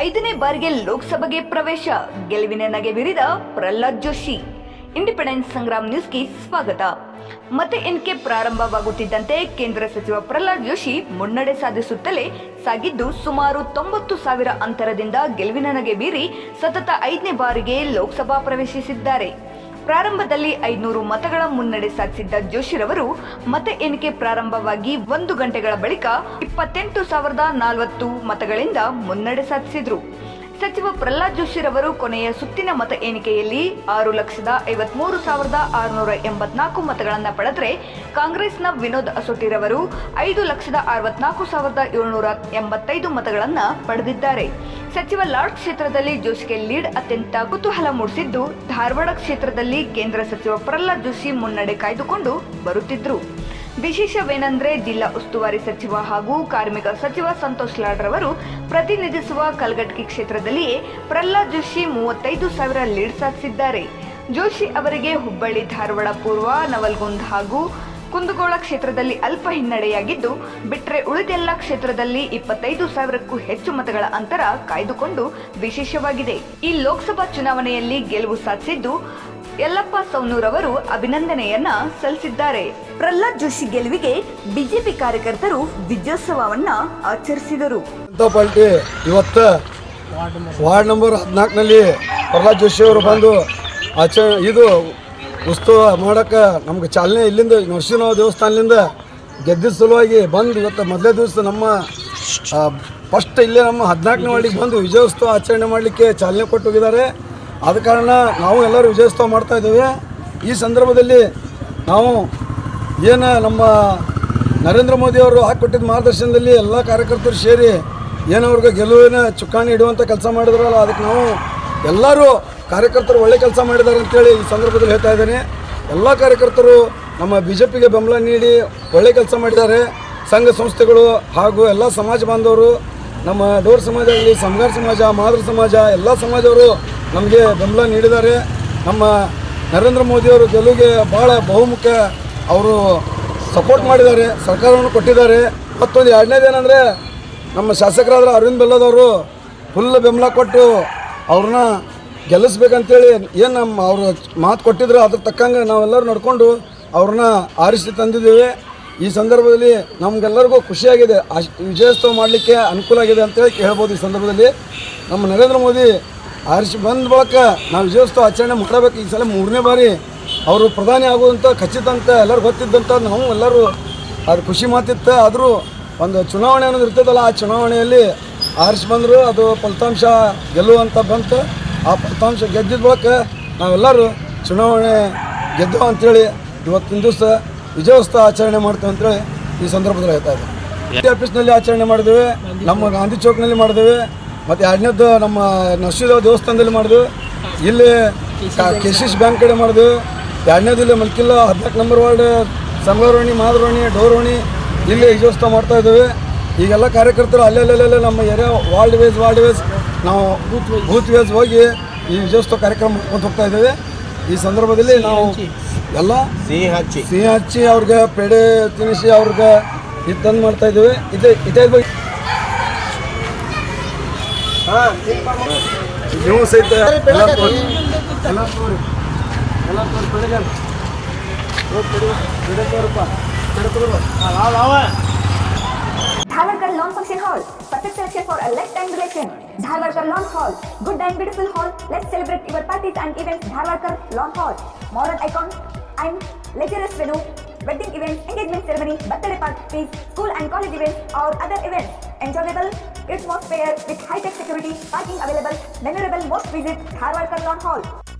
ಐದನೇ ಬಾರಿಗೆ ಲೋಕಸಭೆಗೆ ಪ್ರವೇಶ. ಗೆಲುವಿನ ನಗೆ ಬೀರಿದ ಪ್ರಹ್ಲಾದ್ ಜೋಶಿ. ಇಂಡಿಪೆಂಡೆನ್ಸ್ ಸಂಗ್ರಾಮ್ ನ್ಯೂಸ್ಗೆ ಸ್ವಾಗತ. ಮತ್ತೆ ಎನ್ಕೆ ಪ್ರಾರಂಭವಾಗುತ್ತಿದ್ದಂತೆ ಕೇಂದ್ರ ಸಚಿವ ಪ್ರಹ್ಲಾದ್ ಜೋಶಿ ಮುನ್ನಡೆ ಸಾಧಿಸುತ್ತಲೇ ಸಾಗಿದ್ದು ಸುಮಾರು ತೊಂಬತ್ತು ಸಾವಿರ ಅಂತರದಿಂದ ಗೆಲುವಿನ ನಗೆ ಬೀರಿ ಸತತ ಐದನೇ ಬಾರಿಗೆ ಲೋಕಸಭಾ ಪ್ರವೇಶಿಸಿದ್ದಾರೆ. ಪ್ರಾರಂಭದಲ್ಲಿ ಐದುನೂರು ಮತಗಳ ಮುನ್ನಡೆ ಸಾಧಿಸಿದ್ದ ಜೋಶಿರವರು ಮತ ಎಣಿಕೆ ಪ್ರಾರಂಭವಾಗಿ ಒಂದು ಗಂಟೆಗಳ ಬಳಿಕ ಇಪ್ಪತ್ತೆಂಟು ಸಾವಿರದ ನಲವತ್ತು ಮತಗಳಿಂದ ಮುನ್ನಡೆ ಸಾಧಿಸಿದ್ರು. ಸಚಿವ ಪ್ರಹ್ಲಾದ್ ಜೋಶಿರವರು ಕೊನೆಯ ಸುತ್ತಿನ ಮತ ಎಣಿಕೆಯಲ್ಲಿ ಆರು ಲಕ್ಷದ ಐವತ್ಮೂರು ಸಾವಿರದ ಆರುನೂರ ಎಂಬತ್ನಾಲ್ಕು ಮತಗಳನ್ನು ಪಡೆದರೆ ಕಾಂಗ್ರೆಸ್ನ ವಿನೋದ್ ಅಸೋಟಿರವರು ಐದು ಲಕ್ಷದ ಅರವತ್ನಾಲ್ಕು ಸಾವಿರದ ಏಳ್ನೂರ ಎಂಬತ್ತೈದು ಮತಗಳನ್ನು ಪಡೆದಿದ್ದಾರೆ. ಸಚಿವ ಲಾರ್ಡ್ ಕ್ಷೇತ್ರದಲ್ಲಿ ಜೋಶಿಗೆ ಲೀಡ್ ಅತ್ಯಂತ ಕುತೂಹಲ ಮೂಡಿಸಿದ್ದು, ಧಾರವಾಡ ಕ್ಷೇತ್ರದಲ್ಲಿ ಕೇಂದ್ರ ಸಚಿವ ಪ್ರಹ್ಲಾದ್ ಜೋಶಿ ಮುನ್ನಡೆ ಕಾಯ್ದುಕೊಂಡು ಬರುತ್ತಿದ್ರು. ವಿಶೇಷವೇನೆಂದರೆ ಜಿಲ್ಲಾ ಉಸ್ತುವಾರಿ ಸಚಿವ ಹಾಗೂ ಕಾರ್ಮಿಕ ಸಚಿವ ಸಂತೋಷ್ ಲಾಡ್ ರವರು ಪ್ರತಿನಿಧಿಸುವ ಕಲ್ಗಟ್ಟಿ ಕ್ಷೇತ್ರದಲ್ಲಿಯೇ ಪ್ರಹ್ಲಾದ್ ಜೋಶಿ ಮೂವತ್ತೈದು ಸಾವಿರ ಲೀಡ್ ಸಾಧಿಸಿದ್ದಾರೆ. ಜೋಶಿ ಅವರಿಗೆ ಹುಬ್ಬಳ್ಳಿ, ಧಾರವಾಡ, ಪೂರ್ವ, ನವಲ್ಗುಂದ್ ಹಾಗೂ ಕುಂದಗೋಳ ಕ್ಷೇತ್ರದಲ್ಲಿ ಅಲ್ಪ ಹಿನ್ನಡೆಯಾಗಿದ್ದು ಬಿಟ್ಟರೆ ಉಳಿದೆಲ್ಲ ಕ್ಷೇತ್ರದಲ್ಲಿ ಇಪ್ಪತ್ತೈದು ಸಾವಿರಕ್ಕೂ ಹೆಚ್ಚು ಮತಗಳ ಅಂತರ ಕಾಯ್ದುಕೊಂಡು ವಿಶೇಷವಾಗಿದೆ. ಈ ಲೋಕಸಭಾ ಚುನಾವಣೆಯಲ್ಲಿ ಗೆಲುವು ಸಾಧಿಸಿದ್ದು, ಯಲ್ಲಪ್ಪ ಸೌನೂರ್ ಅವರು ಅಭಿನಂದನೆಯನ್ನ ಸಲ್ಲಿಸಿದ್ದಾರೆ. ಪ್ರಹ್ಲಾದ್ ಜೋಶಿ ಗೆಲುವಿಗೆ ಬಿಜೆಪಿ ಕಾರ್ಯಕರ್ತರು ವಿಜಯೋತ್ಸವವನ್ನ ಆಚರಿಸಿದರು. ಜನತಾ ಇವತ್ತು ವಾರ್ಡ್ ನಂಬರ್ ಹದಿನಾಲ್ಕನಲ್ಲಿ ಪ್ರಹ್ಲಾದ್ ಜೋಶಿ ಅವರು ಬಂದು ಇದು ಉತ್ಸವ ಮಾಡೋಕ್ಕೆ ನಮ್ಗೆ ಚಾಲನೆ ಇಲ್ಲಿಂದ ನರಸಿಂಹ ದೇವಸ್ಥಾನದಿಂದ ಗೆದ್ದಿದ ಸಲುವಾಗಿ ಬಂದು ಇವತ್ತು ಮೊದಲೇ ದಿವಸ ನಮ್ಮ ಫಸ್ಟ್ ಇಲ್ಲೇ ನಮ್ಮ ಹದಿನಾಲ್ಕನೇ ವಾರ್ಡಿಗೆ ಬಂದು ವಿಜಯೋತ್ಸವ ಆಚರಣೆ ಮಾಡಲಿಕ್ಕೆ ಚಾಲನೆ ಕೊಟ್ಟು ಹೋಗಿದ್ದಾರೆ. ಆದ ಕಾರಣ ನಾವು ಎಲ್ಲರೂ ವಿಜಯೋತ್ಸವ ಮಾಡ್ತಾ ಇದ್ದೇವೆ. ಈ ಸಂದರ್ಭದಲ್ಲಿ ನಾವು ಏನು ನಮ್ಮ ನರೇಂದ್ರ ಮೋದಿಯವರು ಹಾಕಿಕೊಟ್ಟಿದ್ದ ಮಾರ್ಗದರ್ಶನದಲ್ಲಿ ಎಲ್ಲ ಕಾರ್ಯಕರ್ತರು ಸೇರಿ ಏನು ಅವ್ರಿಗೆ ಗೆಲುವಿನ ಚುಕ್ಕಾಣಿ ಇಡುವಂಥ ಕೆಲಸ ಮಾಡಿದ್ರಲ್ಲ, ಅದಕ್ಕೆ ನಾವು ಎಲ್ಲರೂ ಕಾರ್ಯಕರ್ತರು ಒಳ್ಳೆ ಕೆಲಸ ಮಾಡಿದ್ದಾರೆ ಅಂತೇಳಿ ಈ ಸಂದರ್ಭದಲ್ಲಿ ಹೇಳ್ತಾ ಇದ್ದೇನೆ. ಎಲ್ಲ ಕಾರ್ಯಕರ್ತರು ನಮ್ಮ ಬಿ ಜೆ ಪಿಗೆ ಬೆಂಬಲ ನೀಡಿ ಒಳ್ಳೆ ಕೆಲಸ ಮಾಡಿದ್ದಾರೆ. ಸಂಘ ಸಂಸ್ಥೆಗಳು ಹಾಗೂ ಎಲ್ಲ ಸಮಾಜ ಬಾಂಧವರು, ನಮ್ಮ ಡೋರ್ ಸಮಾಜದಲ್ಲಿ ಸಮಗಾರ ಸಮಾಜ, ಮಾದರ ಸಮಾಜ, ಎಲ್ಲ ಸಮಾಜವರು ನಮಗೆ ಬೆಂಬಲ ನೀಡಿದ್ದಾರೆ. ನಮ್ಮ ನರೇಂದ್ರ ಮೋದಿಯವರು ಗೆಲುವಿಗೆ ಭಾಳ ಬಹುಮುಖ ಅವರು ಸಪೋರ್ಟ್ ಮಾಡಿದ್ದಾರೆ, ಸರ್ಕಾರವನ್ನು ಕೊಟ್ಟಿದ್ದಾರೆ. ಮತ್ತೊಂದು ಎರಡನೇದೇನೆಂದರೆ ನಮ್ಮ ಶಾಸಕರಾದ ಅರವಿಂದ್ ಬೆಲ್ಲದವರು ಫುಲ್ ಬೆಂಬಲ ಕೊಟ್ಟು ಅವ್ರನ್ನ ಗೆಲ್ಲಿಸ್ಬೇಕಂತೇಳಿ ಏನು ನಮ್ಮ ಅವರು ಮಾತು ಕೊಟ್ಟಿದ್ರು, ಅದ್ರ ತಕ್ಕಂಗೆ ನಾವೆಲ್ಲರೂ ನಡ್ಕೊಂಡು ಅವ್ರನ್ನ ಆರಿಸಿ ತಂದಿದ್ದೇವೆ. ಈ ಸಂದರ್ಭದಲ್ಲಿ ನಮಗೆಲ್ಲರಿಗೂ ಖುಷಿಯಾಗಿದೆ. ಅಶ್ ವಿಜಯೋತ್ಸವ ಮಾಡಲಿಕ್ಕೆ ಅನುಕೂಲ ಆಗಿದೆ ಅಂತೇಳಿ ಹೇಳ್ಬೋದು ಈ ಸಂದರ್ಭದಲ್ಲಿ. ನಮ್ಮ ನರೇಂದ್ರ ಮೋದಿ ಆರಿಸಿ ಬಂದ ಬಳಿಕ ನಾವು ವಿಜಯೋತ್ಸವ ಆಚರಣೆ ಮಾಡಬೇಕು. ಈ ಸಲ ಮೂರನೇ ಬಾರಿ ಅವರು ಪ್ರಧಾನಿ ಆಗುವಂಥ ಖಚಿತ ಅಂತ ಎಲ್ಲರೂ ಗೊತ್ತಿದ್ದಂಥ ನಾವು ಎಲ್ಲರೂ ಅದು ಖುಷಿ ಮಾತಿತ್ತು. ಆದರೂ ಒಂದು ಚುನಾವಣೆ ಅನ್ನೋದು ಇರ್ತದಲ್ಲ, ಆ ಚುನಾವಣೆಯಲ್ಲಿ ಆರಿಸಿ ಬಂದರು ಅದು ಫಲಿತಾಂಶ ಗೆಲ್ಲುವಂತ ಬಂತು. ಆ ಫಲಿತಾಂಶ ಗೆದ್ದಿದ ಬಳಿಕ ನಾವೆಲ್ಲರೂ ಚುನಾವಣೆ ಗೆದ್ದೋ ಅಂತೇಳಿ ಇವತ್ತಿನ ದಿವಸ ವಿಜಯೋತ್ಸವ ಆಚರಣೆ ಮಾಡ್ತೇವೆ ಅಂತೇಳಿ ಈ ಸಂದರ್ಭದಲ್ಲಿ ಹೇಳ್ತಾ ಇದೆ ಡಿ ಆಫೀಸ್ನಲ್ಲಿ ಆಚರಣೆ ಮಾಡಿದ್ದೇವೆ ನಮ್ಮ ಗಾಂಧಿ ಚೌಕ್ನಲ್ಲಿ ಮಾಡಿದ್ದೇವೆ ಮತ್ತು ಎರಡನೇದ್ದು ನಮ್ಮ ನರಸಿಂಹ ದೇವಸ್ಥಾನದಲ್ಲಿ ಮಾಡಿದ್ವಿ ಇಲ್ಲಿ ಕೆ ಸಿ ಸಿ ಬ್ಯಾಂಕ್ ಕಡೆ ಮಾಡಿದ್ವಿ ಎರಡನೇದು ಇಲ್ಲಿ ಮಲ್ಕಿಲ್ಲ ಹದಿನಾಲ್ಕು ನಂಬರ್ ವಾರ್ಡ್ ಸಂಗಳರೋಣಿ ಮಾದರೋಣಿ ಡೋರೋಣಿ ಇಲ್ಲಿ ವಿಜಯೋತ್ಸವ ಮಾಡ್ತಾ ಇದ್ದೇವೆ. ಈಗೆಲ್ಲ ಕಾರ್ಯಕರ್ತರು ಅಲ್ಲೆಲ್ಲೆಲ್ಲೆಲ್ಲ ನಮ್ಮ area ward wise ward wise ನಾವು ಬೂತ್ ವೇಸ್ ಹೋಗಿ ಈ ವಿಜಯೋತ್ಸವ ಕಾರ್ಯಕ್ರಮ ಮಾಡ್ಕೊಂಡು ಹೋಗ್ತಾ ಇದ್ದೇವೆ. ಈ ಸಂದರ್ಭದಲ್ಲಿ ನಾವು ಎಲ್ಲ ಸಿಹಿ ಹಚ್ಚಿ ಸಿಹಿ ಹಚ್ಚಿ ಅವ್ರಿಗೆ ಪೇಡೆ ತಿನ್ನಿಸಿ ಅವ್ರಿಗೆ ಇದು ತಂದು ಮಾಡ್ತಾ ಇದ್ದೇವೆ. ಇದೇ ಇದೇ ಬಗ್ಗೆ ನೀವು ಸಹಿತ ಎಲ್ಲ ತೋರಿ. ಎಲ್ಲ ತೋರಿ. ಎಲ್ಲ Dharwar Lawn Function Hall. Perfect selection for a lifetime relation. Dharwar Lawn Hall. Good and beautiful hall. Let's celebrate your parties and events. Dharwar Lawn Hall. Modern icon and luxurious venue. Wedding events, engagement ceremony, birthday parties, school and college events or other events. Enjoyable atmosphere with high-tech security, parking available, memorable most visited. Dharwar Lawn Hall.